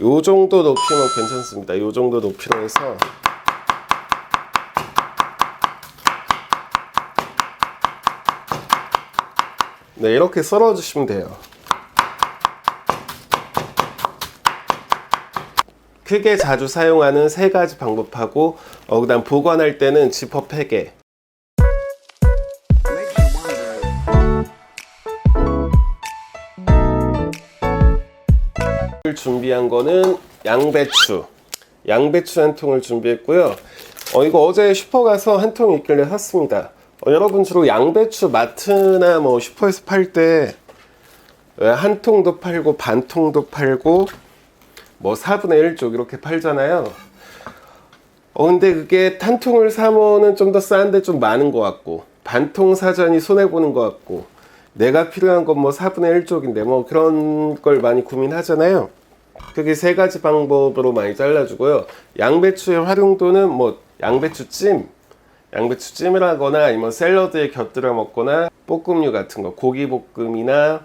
요 정도 높이면 괜찮습니다. 요 정도 높이로 해서 네, 이렇게 썰어 주시면 돼요. 크게 자주 사용하는 세 가지 방법하고 어, 그다음 보관할 때는 지퍼 팩에 준비한 거는 양배추. 양배추 한 통을 준비했고요. 어, 이거 어제 슈퍼 가서 한 통 있길래 샀습니다. 어, 여러분 주로 양배추 마트나 뭐 슈퍼에서 팔 때 한 통도 팔고 반 통도 팔고 뭐 4분의 1쪽 이렇게 팔잖아요. 어 근데 그게 한 통을 사면은 좀 더 싼데 좀 많은 것 같고 반통 사전이 손해 보는 것 같고 내가 필요한 건 뭐 4분의 1쪽인데 뭐 그런 걸 많이 고민하잖아요. 그게 세 가지 방법으로 많이 잘라주고요. 양배추의 활용도는 뭐 양배추찜, 양배추찜을 하거나 아니면 샐러드에 곁들여 먹거나 볶음류 같은 거, 고기 볶음이나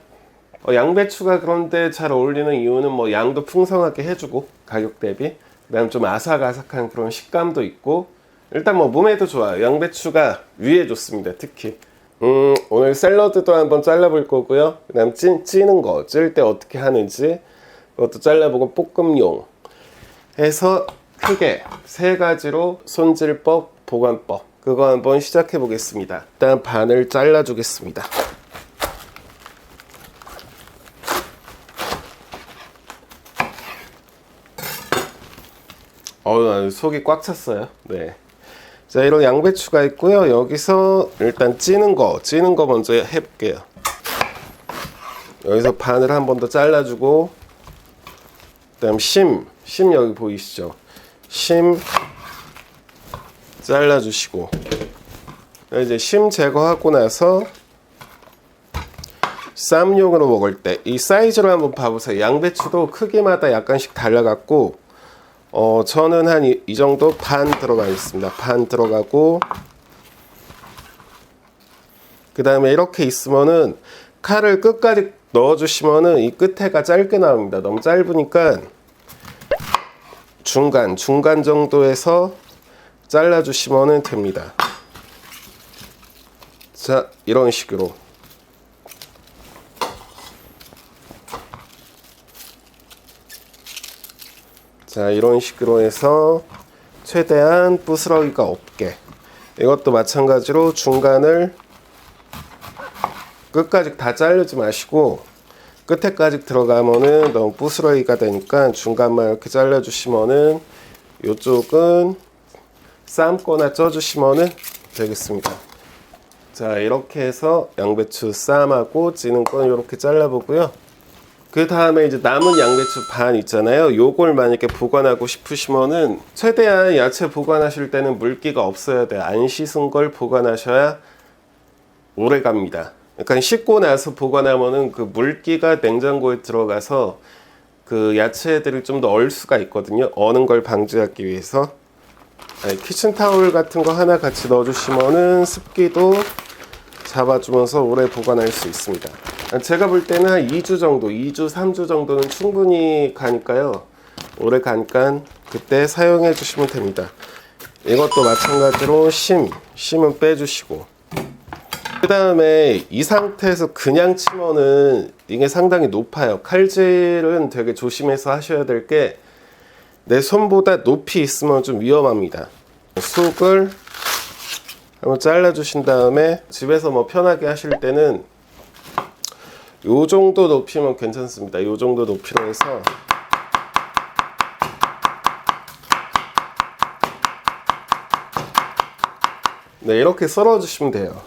어, 양배추가 그런데 잘 어울리는 이유는 뭐 양도 풍성하게 해주고 가격 대비 그다음 좀 아삭아삭한 그런 식감도 있고 일단 뭐 몸에도 좋아요. 양배추가 위에 좋습니다. 특히 음, 오늘 샐러드도 한번 잘라볼 거고요. 그다음 찐 찌는 거, 찔 때 어떻게 하는지 그것도 잘라보고 볶음용 해서 크게 세 가지로 손질법, 보관법 그거 한번 시작해 보겠습니다. 일단 반을 잘라 주겠습니다. 어우, 속이 꽉 찼어요. 네. 자, 이런 양배추가 있고요. 여기서 일단 찌는 거, 찌는 거 먼저 해볼게요. 여기서 반을 한 번 더 잘라주고, 그 다음 심, 심 여기 보이시죠? 심 잘라주시고, 이제 심 제거하고 나서 쌈용으로 먹을 때 이 사이즈로 한번 봐보세요. 양배추도 크기마다 약간씩 달라갖고 어, 저는 한 이 정도 반 들어가 있습니다. 반 들어가고, 그 다음에 이렇게 있으면은 칼을 끝까지 넣어주시면은 이 끝에가 짧게 나옵니다. 너무 짧으니까 중간, 중간 정도에서 잘라주시면 됩니다. 자, 이런 식으로. 자 이런 식으로 해서 최대한 부스러기가 없게 이것도 마찬가지로 중간을 끝까지 다 자르지 마시고 끝에까지 들어가면은 너무 부스러기가 되니까 중간만 이렇게 잘라주시면은 이쪽은 삶거나 쪄주시면은 되겠습니다. 자 이렇게 해서 양배추 쌈하고 찌는 건 이렇게 잘라보고요. 그 다음에 이제 남은 양배추 반 있잖아요. 요걸 만약에 보관하고 싶으시면은 최대한 야채 보관하실 때는 물기가 없어야 돼. 안 씻은 걸 보관하셔야 오래 갑니다. 그러니까 씻고 나서 보관하면은 그 물기가 냉장고에 들어가서 그 야채들이 좀더 얼 수가 있거든요. 어는 걸 방지하기 위해서. 아니, 키친타올 같은 거 하나 같이 넣어주시면은 습기도 잡아주면서 오래 보관할 수 있습니다. 제가 볼 때는 한 2주 정도, 2주, 3주 정도는 충분히 가니까요. 오래 가니까 그때 사용해 주시면 됩니다. 이것도 마찬가지로 심, 심은 빼주시고. 그 다음에 이 상태에서 그냥 치면은 이게 상당히 높아요. 칼질은 되게 조심해서 하셔야 될 게 내 손보다 높이 있으면 좀 위험합니다. 쑥을 한번 잘라 주신 다음에 집에서 뭐 편하게 하실 때는 요 정도 높이면 괜찮습니다. 요 정도 높이로 해서 네 이렇게 썰어 주시면 돼요.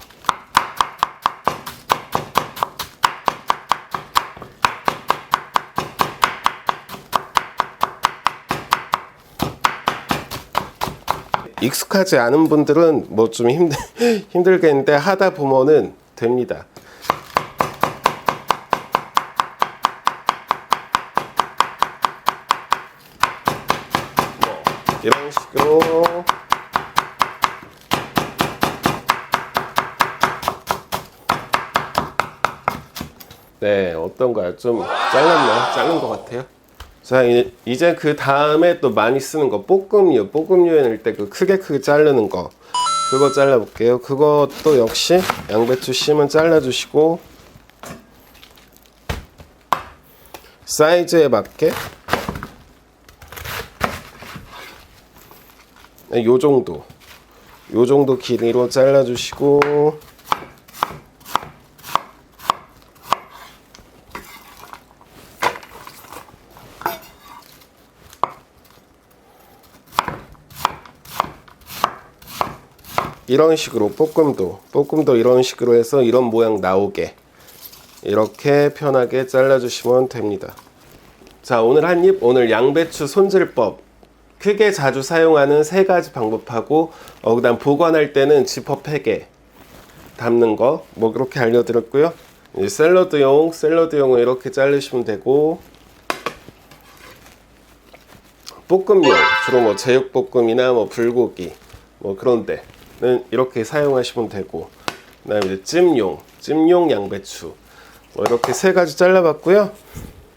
익숙하지 않은 분들은 뭐 좀 힘들 힘들겠는데 하다 보면은 됩니다. 이런 식으로 네 어떤가요? 좀 잘랐나요? 자른 것 같아요. 자 이- 이제 그 다음에 또 많이 쓰는 거 볶음류 볶음류에 넣을 때 그 크게 크게 자르는 거. 그거 잘라 볼게요. 그것도 역시 양배추 심은 잘라 주시고 사이즈에 맞게. 네, 요 정도. 요 정도 길이로 잘라 주시고 이런 식으로 볶음도 볶음도 이런 식으로 해서 이런 모양 나오게 이렇게 편하게 잘라주시면 됩니다. 자 오늘 한 입 오늘 양배추 손질법 크게 자주 사용하는 세 가지 방법하고 어, 그 다음 보관할 때는 지퍼 팩에 담는 거 뭐 그렇게 알려드렸고요. 샐러드용 샐러드용은 이렇게 자르시면 되고 볶음용 주로 뭐 제육볶음이나 뭐 불고기 뭐 그런 데 는 이렇게 사용하시면 되고 그 다음에 이제 찜용 찜용 양배추 뭐 이렇게 세 가지 잘라봤고요.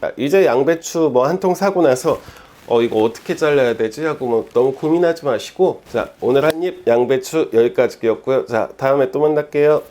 아, 이제 양배추 뭐 한 통 사고 나서 어 이거 어떻게 잘라야 되지 하고 뭐 너무 고민하지 마시고 자 오늘 한 입 양배추 여기까지였고요. 자 다음에 또 만날게요.